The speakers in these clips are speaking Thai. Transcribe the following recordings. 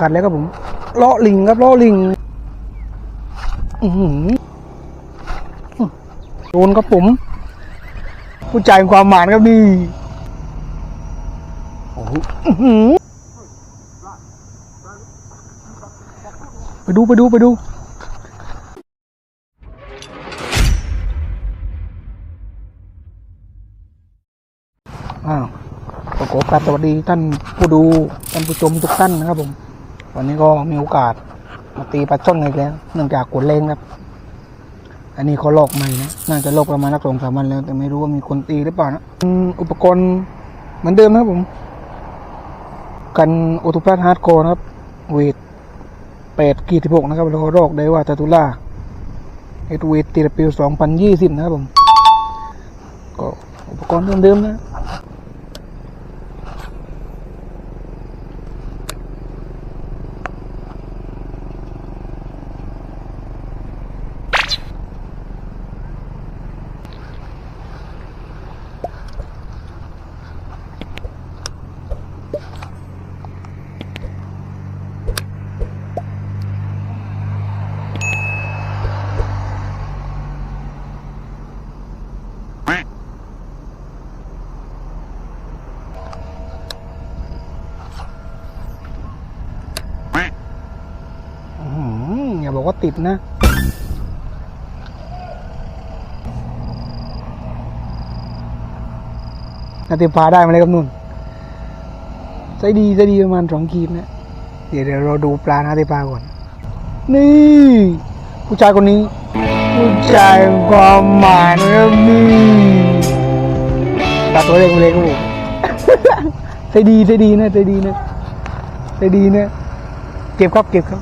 กัดแล้วครับผมเลาะลิงครับเลาะลิงโดนครับผมผู้ใจความหมานครับดีโอ้โหอื้อหือไปดูไปดูไปดูอ้าวประกอบกับสวัสดีท่านผู้ดูท่านผู้ชมทุกท่านนะครับผม วันนี้ก็มีโอกาสมาตีปลาช่อนอีกแล้ว เนื่องจากกดเลงครับ อันนี้เขาลอกใหม่นะ น่าจะลอกประมาณนักสองสามวันแล้ว แต่ไม่รู้ว่ามีคนตีหรือเปล่านะอุปกรณ์เหมือนเดิมนะครับผม กันโอทูพาสฮาร์ดโคร์นะครับเวทแปดกีสิบหกนะครับ แล้วก็รอกได้ว่าตาตุล่าเอทเวทตีระปิวสองพันยี่สิบนะครับผม ก็อุปกรณ์เดิมๆนะ บอกว่าติดนะ นาติพาได้มาเลยครับนุ่นใจดีใจดีประมาณสองขีดนะ เดี๋ยวเดี๋ยวเราดูปลานาติพาก่อน นี่ ผู้ชายคนนี้ ผู้ชายความหมายนะครับนี่ตัดตัวเล็กเล็กครับผมใจดีใจดีนะใจดีนะใจดีนะเก็บครับเก็บครับ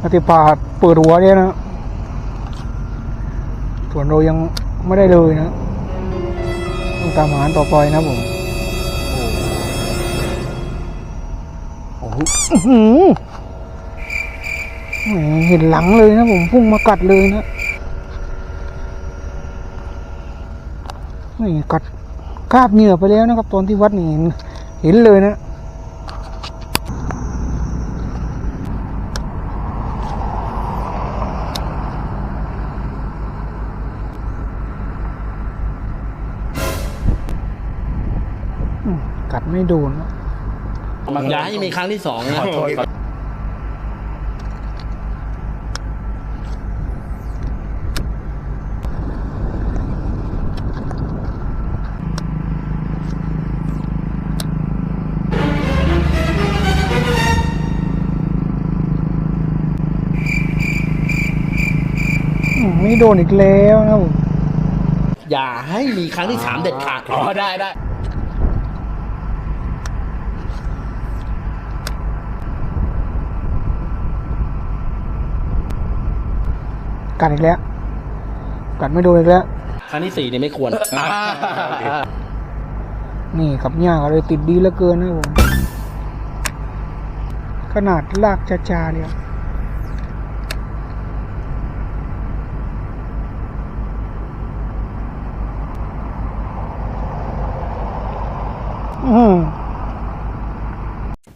นาติพาเปิดหัวเนี่ยนะส่วนเรายังไม่ได้เลยนะต้องตามหาต่อไปนะผมโอ้โหอื้อหือแหมเห็นหลังเลยนะผมพุ่งมากัดเลยนะนี่กัดคาบเหงื่อไปแล้วนะครับ ตอนที่วัดนี่เห็นเห็นเลยนะ อืมกัด ไม่โดนนะอย่าให้มีครั้งที่สองนะอืมไม่โดนอีกแล้วนะผมอย่าให้มีครั้งที่สามเด็ดขาดอ๋อได้ได้ กัดอีกแล้ว กัดไม่โดนอีกแล้ว ครั้งที่สี่เนี่ยไม่ควร นี่กับหญ้าก็เลยติดดีเหลือเกินนะผมขนาดลากชาๆเนี่ยอืม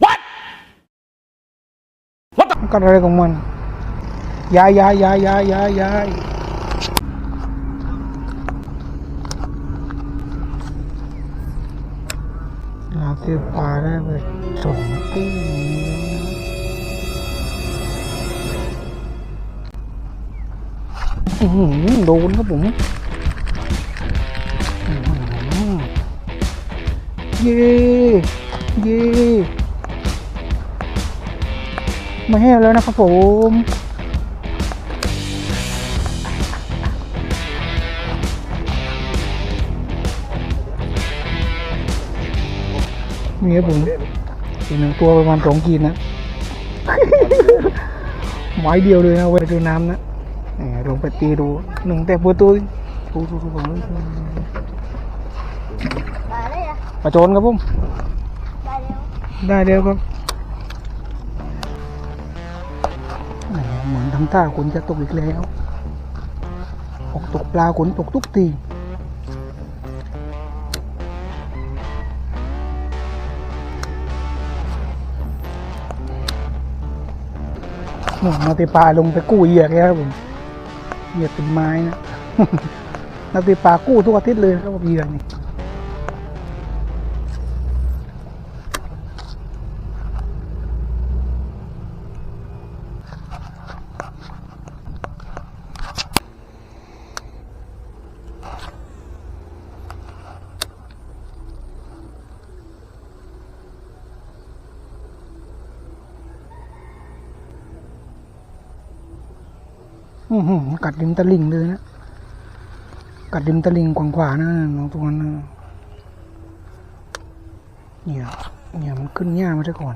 What What the มันกัดอะไรของมัน ย้ายย้ายย้ายย้ายย้ายย้ายเราซื้อปลาได้ไปสองตีอื้อหือโดนครับผมเย่เย่มาแห้แล้วนะครับผม นี่ครับผมอีกหนึ่งตัวประมาณสองขีดนะไม้เดียวเลยนะไว้ดูน้ำนะแหมลงไปตีดูหนึ่งแต่เปิดตัวดูดูดูผมได้เลยอะประโจนครับผมได้แล้วได้เดียวครับแหมเหมือนทำท่าฝนจะตกอีกแล้ว ออกตกปลาฝนตกทุกที นู่นนาตีปลาลงไปกู้เหยื่อแกครับผมเหยื่อเป็นไม้นะ นาตีปลากู้ทุกอาทิตย์เลยครับเหยื่อนี่ กัดริมตะลิงเลยนะ กัดริมตะลิงกวางๆนะน้องตรงนั้นะเนี่ย เนี่ยมันขึ้นหญ้ามาได้ก่อน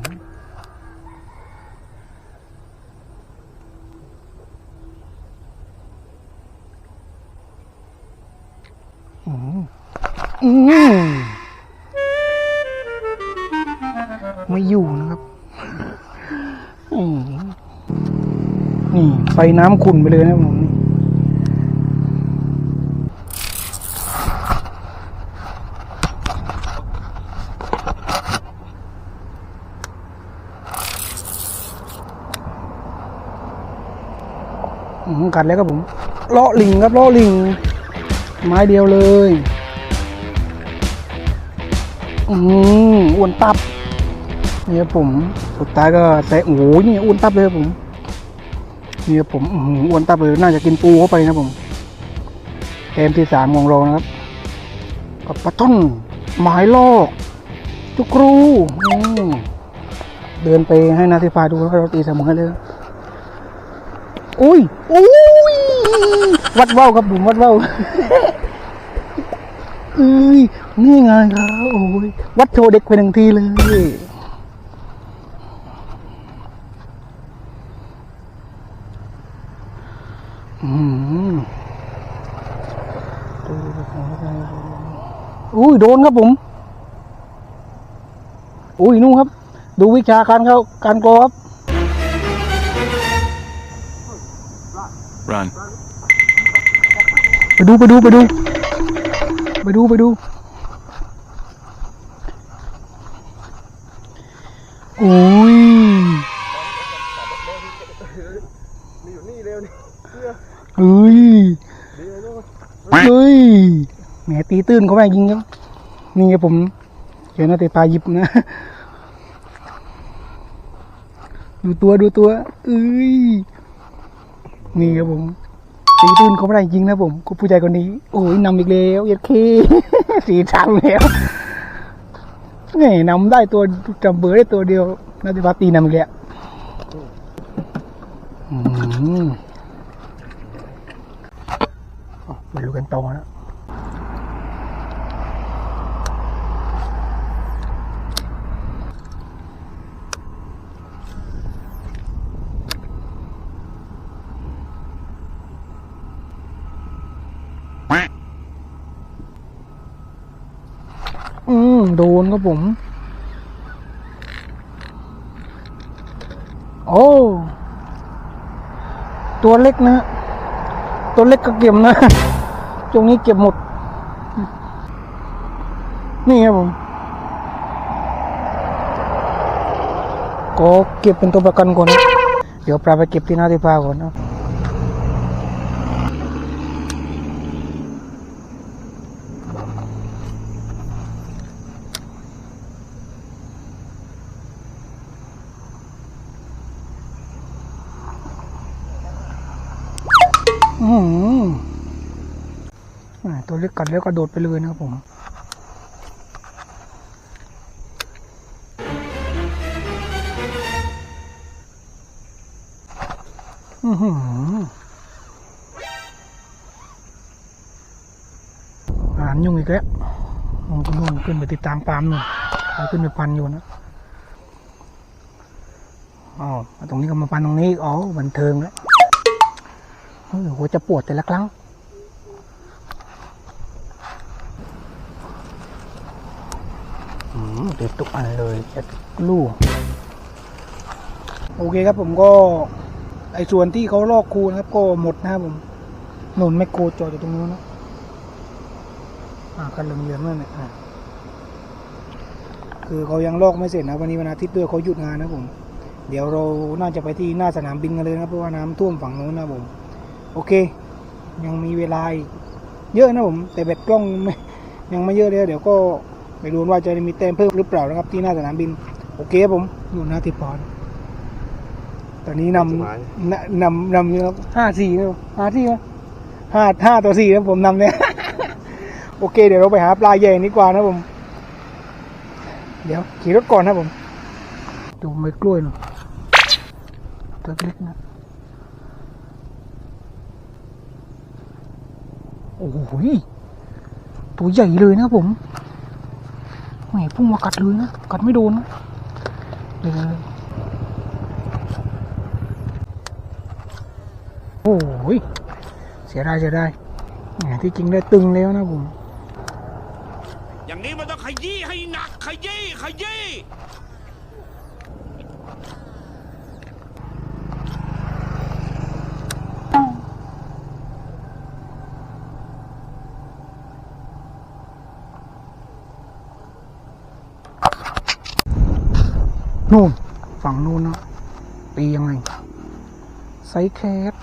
อืมอืมไม่อยู่นะครับ อืม นี่ไฟน้ำขุ่นไปเลยนะผมกัดแล้วครับผมเลาะลิงครับเลาะลิง ไม้เดียวเลยอืมอ้วนตับเนี่ยผมสุดท้ายก็แตะโอ้โหนี่อ้วนตับเลยครับผม นี่ผมอื้อหืออ้วนตับเลยน่าจะกินปูเข้าไปนะผมเกมที่สามของเรานะครับกับปลาต้นหมายลอกจุกรูเดินไปให้นาทีฟาดูแล้วเราตีเสมอเลยอุ้ยอุ้ยวัดเว้าครับผมวัดเว้าเอ้ยนี่ไงครับโอ้ยวัดโชว์เด็กไปหนึ่งทีเลย อุ้ยโดนครับผม อุ้ยนู่นครับ ดูวิชาการเขาการกรอครับ Run. ไปดูไปดูไปดู ไปดูไปดูโอ้ยเฮ้ยเฮ้ยแหม ตีตื้นเขาไปยิงครับนี่ไงผมเจอหน้าตะปลาหยิบนะ ดูตัวดูตัวเอ้ยนี่ครับผมตีตื้นเขาไม่ได้จริงนะผมคุณผู้ชายคนนี้โอ้ยนำอีกแล้วเย็ดเคสีชังแล้วไงนำได้ตัวจำเบอร์ได้ตัวเดียวนาติบาตีนำอีกแล้วอืมอะมาดูกันต่อนะ โดนครับผม โอ้ ตัวเล็กนะ ตัวเล็กก็เก็บนะ ตรงนี้เก็บหมด นี่ครับผม ก็เก็บเป็นตัวประกันก่อน เดี๋ยวปลาไปเก็บที่หน้าที่ปลาก่อนนะ อืมอ่า ตัวเล็กกัดแล้วก็โดดไปเลยนะครับผมอือหือาหารยุ่งอีกแล้วลงตรงนู้นขึ้นไปติดตามปาล์มนู่นไปขึ้นไปพันอยู่นะอ๋อตรงนี้ก็มาพันตรงนี้ อ๋อ บันเทิงแล้วเออหัวจะปวดแต่ละครั้ง อืมเด็ดทุกอันเลยเด็ดลูก โอเคครับผมก็ไอ้ส่วนที่เขาลอกคูนะครับ ก็หมดนะครับผมหนุนแมคโคจอดอยู่ตรงนู้นนะอ่ากันเหลืองๆนั่นแหละอ่าคือเขายังลอกไม่เสร็จนะ วันนี้วันอาทิตย์ด้วยเขาหยุดงานนะผม เดี๋ยวเราน่าจะไปที่หน้าสนามบินกันเลยนะเพราะว่าน้ำท่วมฝั่งนู้นนะผม โอเค ยังมีเวลาเยอะนะผม แต่แบตกล้องยังไม่เยอะเลยเดี๋ยวก็ ไม่รู้ว่าจะมีแต้มเพิ่มหรือเปล่านะครับ ที่หน้าสนามบิน โอเคครับผมอยู่หน้าที่ปอนตอนนี้นำนนำนำอยู่ครับห้าสี่ครับห้าที่ไหมห้าห้าต่อสี่นะผมนำเนี่ยโอเค เดี๋ยวเราไปหาปลาใหญ่ดีกว่านะผม เดี๋ยวขี่รถก่อนนะผมดูไม่กล้วยหน่อยตัวเล็กนะโอ้โหยตัวใหญ่เลยนะผม แหมพุ่งมากัดเลยนะกัดไม่โดนนะเดี๋ยวโอ้โหยเสียดายเสียดายแหมที่จริงได้ตึงแล้วนะผมอย่างนี้มันต้องขยี้ให้หนักขยี้ขยี้ นู่นฝั่งนู่นนะตียังไงไซส์แคส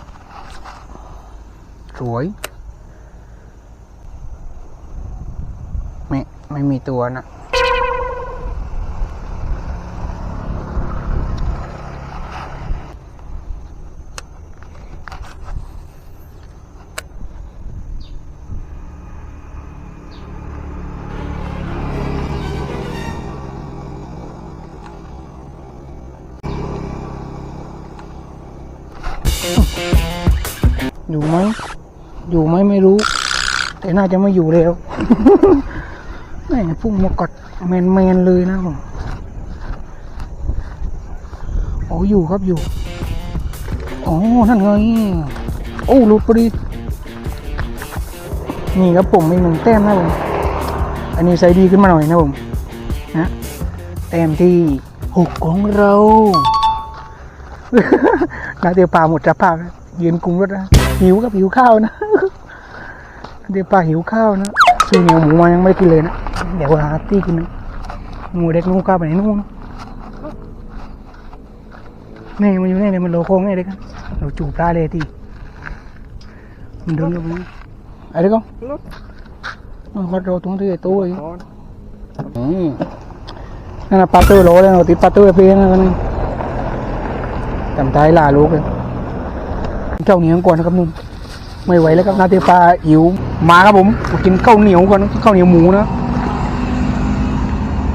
สวย ไม่ ไม่มีตัวนะ น่าจะไม่อยู่แล้วแม่งพุ่งมากดแมนแมนๆเลยนะผมโอ้อยู่ครับอยู่อ๋อนั่นไงโอ้หลุดพอดีนี่ครับผมมีกหนึ่งแต้มนะผมอันนี้ใส่ดีขึ้นมาหน่อยนะผมนะแต้มที่หกของเรานาเดียวปลาหมดสภาพแล้วยืนกุมรถนะหิวกับหิวข้าวนะ เดี๋ยวปลาหิวข้าวนะซื้อเหนียวหมูมายังไม่ได้กินเลยนะ เดี๋ยวหาที่กินนะหมูเด็กนุ่งข้าวไปไหนนู่นนี่มันอยู่นี่เลยมันโลโค้งนี่เลยกันเราจูบปลาเลยทีมันเดินลงมาอะไรก็มันก็เราตรงที่ตู้อีกอืมนั่นนะปลาตอร์โลเลยเราติดปลาตอร์เพียงนะกันนี่จำได้ลาลูกเลยเจ้าเหนียวก่อนนะครับนุ่ม ไม่ไหวแล้วครับนาเตปลาหิวมาครับผมกินข้าวเหนียวก่อนข้าวเหนียวหมูนะ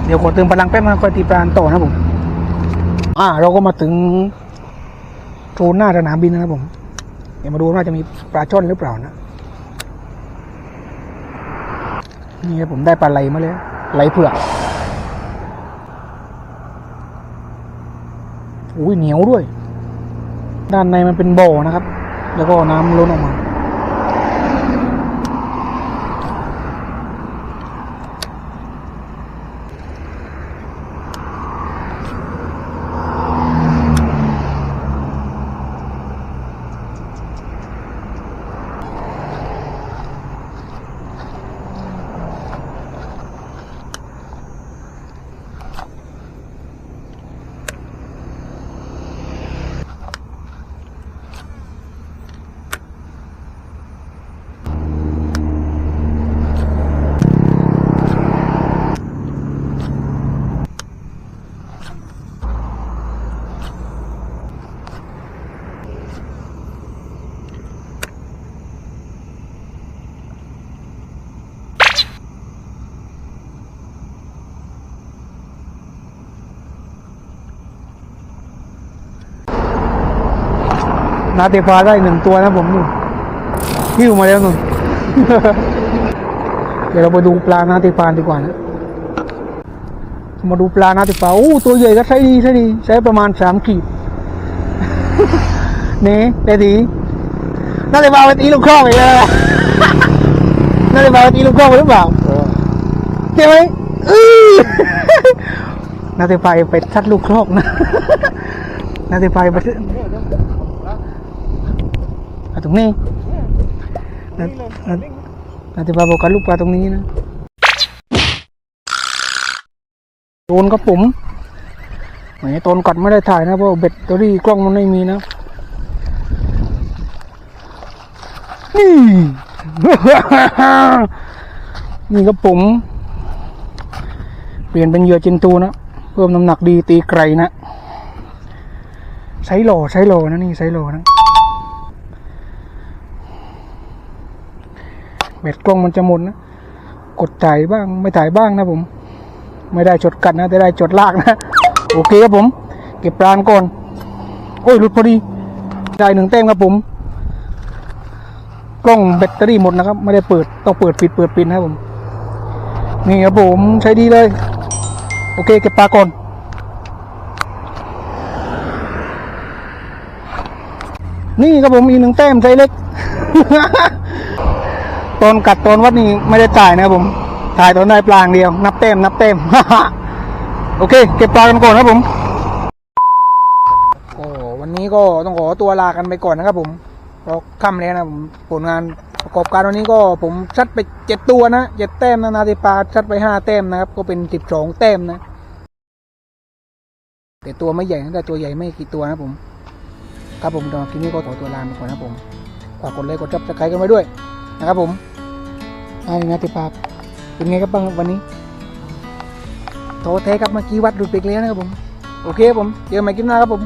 เดี๋ยวขอเติมพลังแป๊บนะค่อยตีปลาต่อนะผม อ่า เราก็มาถึงโซนหน้าสนามบินนะครับผมเดี๋ยวมาดูว่าจะมีปลาช่อนหรือเปล่านะนี่ครับผมได้ปลาไหลมาเลยไหลเผือกอุ้ยเหนียวด้วย ด้านในมันเป็นบ่อนะครับ แล้วก็น้ำล้นออกมา นาเตปลาได้หนึ่งตัวนะผมนู่นหิ้วมาแล้วนู่นเดี๋ยวเราไปดูปลานาเตปลาดีกว่านะ มาดูปลานาเตปลาโอ้ตัวใหญ่ก็ใช้ดีใช้ดีใช้ประมาณสามขีดนี่แต่ดีนาตปลาไปตีลูกครอกอีกแล้วนะนาตปลาไปตีลูกครอกหรือเปล่าใช่ไหมอื้อนาเตปลาไปทัดลูกครอกนะนาเตปลาไป อะตรงนี้นะนะนาติบาบอกกันลูกปลาตรงนี้นะโดนกับผมไหนตอนกัดไม่ได้ถ่ายนะเพราะแบตเตอรี่กล้องมันไม่มีนะนี่นี่ครับผมเปลี่ยนเป็นเหยื่อจินตูนะเพิ่มน้ำหนักดีตีไกลนะใช้โหลใช้โหลนะนี่ใช้โหลนะ แบตกล้องมันจะหมดนะกดถ่ายบ้างไม่ถ่ายบ้างนะผม ไม่ได้จดกัดนะแต่ได้จดลากนะโอเคครับผม เก็บปลานก่อน โอ้ยหลุดพอดีได้หนึ่งแต้มครับผม กล้องแบตเตอรี่หมดนะครับ ไม่ได้เปิดต้องเปิดปิดเปิดปิดนะครับผม นี่ครับผมใช้ดีเลย โอเคเก็บปลาก่อนนี่ครับผมอีกหนึ่งแต้มใช้เล็ก ตอนกัดตอนวัดนี่ไม่ได้จ่ายนะครับผมถ่ายตอนได้ปลาองเดียว นับแต้มนับแต้มโอเค เก็บปลากันก่อนครับผมก็วันนี้ก็ต้องขอตัวลากันไปก่อนนะครับผมเพราะค่ำแล้วนะผมผลงานประกอบการวันนี้ก็ผมชัดไปเจ็ดตัวนะเจ็ดแต้มนะนาทีปลาชัดไปห้าแต้มนะครับ ก็เป็นสิบสองแต้มนะ แต่ตัวไม่ใหญ่นะแต่ตัวใหญ่ไม่กี่ตัวนะผม ครับผมตอนคลิปนี้ก็ขอตัวลาไปก่อนนะผมฝากกดไลค์กดซับสไครต์กันไว้ด้วยนะครับผม ไรนะติปลาเป็นไงครับบ้างวันนี้โทรเทครับเมื่อกี้วัดดูดไปอีกแล้วนะครับผม โอเคครับผม เจอกันใหม่คลิปหน้าครับผม